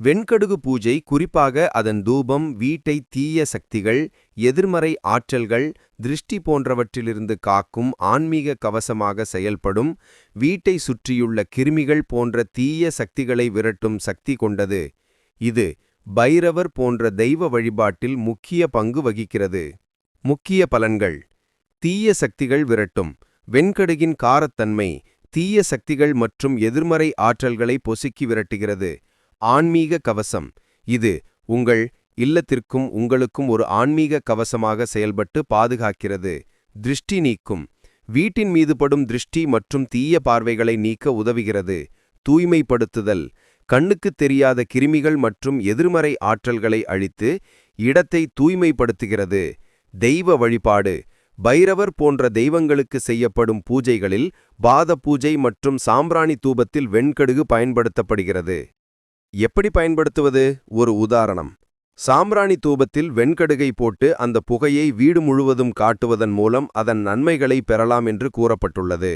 வெண்கடுகு பூஜை குறிப்பாக அதன் தூபம் வீட்டை தீய சக்திகள் எதிர்மறை ஆற்றல்கள் திருஷ்டி போன்றவற்றிலிருந்து காக்கும் ஆன்மீக கவசமாக செயல்படும் வீட்டை சுற்றியுள்ள கிருமிகள் போன்ற தீய சக்திகளை விரட்டும் சக்தி கொண்டது. இது பைரவர் போன்ற தெய்வ வழிபாட்டில் முக்கிய பங்கு வகிக்கிறது. முக்கிய பலன்கள். தீய சக்திகள் விரட்டும். வெண்கடுகின் காரத்தன்மை தீய சக்திகள் மற்றும் எதிர்மறை ஆற்றல்களை பொசுக்கி விரட்டுகிறது. ஆன்மீக கவசம். இது உங்கள் இல்லத்திற்கும் உங்களுக்கும் ஒரு ஆன்மீக கவசமாக செயல்பட்டு பாதுகாக்கிறது. திருஷ்டி நீக்கும். வீட்டின் மீது படும் திருஷ்டி மற்றும் தீய பார்வைகளை நீக்க உதவுகிறது. தூய்மைப்படுத்துதல். கண்ணுக்குத் தெரியாத கிருமிகள் மற்றும் எதிர்மறை ஆற்றல்களை அழித்து இடத்தை தூய்மைப்படுத்துகிறது. தெய்வ வழிபாடு. பைரவர் போன்ற தெய்வங்களுக்கு செய்யப்படும் பூஜைகளில் பாத பூஜை மற்றும் சாம்பிராணி தூபத்தில் வெண்கடுகு பயன்படுத்தப்படுகிறது. எப்படி பயன்படுத்துவது? ஒரு உதாரணம். சாம்ராணி தூபத்தில் வெண்கடுகை போட்டு அந்த புகையை வீடு முழுவதும் காட்டுவதன் மூலம் அதன் நன்மைகளை பெறலாம் என்று கூறப்பட்டுள்ளது.